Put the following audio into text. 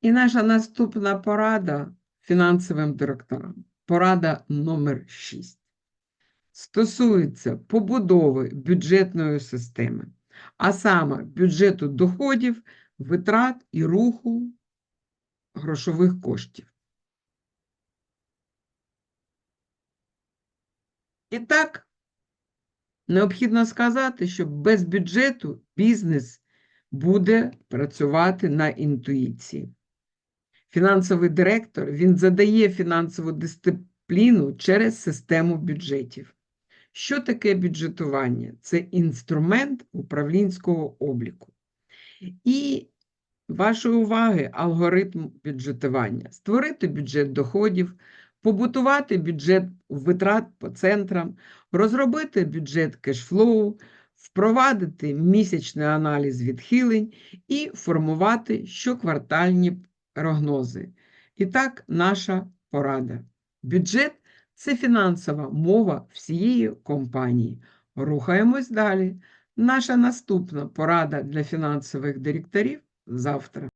І наша наступна порада фінансовим директорам. Порада номер 6. Стосується побудови бюджетної системи, а саме бюджету доходів, витрат і руху грошових коштів. І так, необхідно сказати, що без бюджету бізнес буде працювати на інтуїції. Фінансовий директор він задає фінансову дисципліну через систему бюджетів. Що таке бюджетування? Це інструмент управлінського обліку. І вашої уваги алгоритм бюджетування. Створити бюджет доходів, побутувати бюджет витрат по центрам, розробити бюджет кешфлоу, впровадити місячний аналіз відхилень і формувати щоквартальні прогнози. І так, наша порада. Бюджет це фінансова мова всієї компанії. Рухаємось далі. Наша наступна порада для фінансових директорів завтра.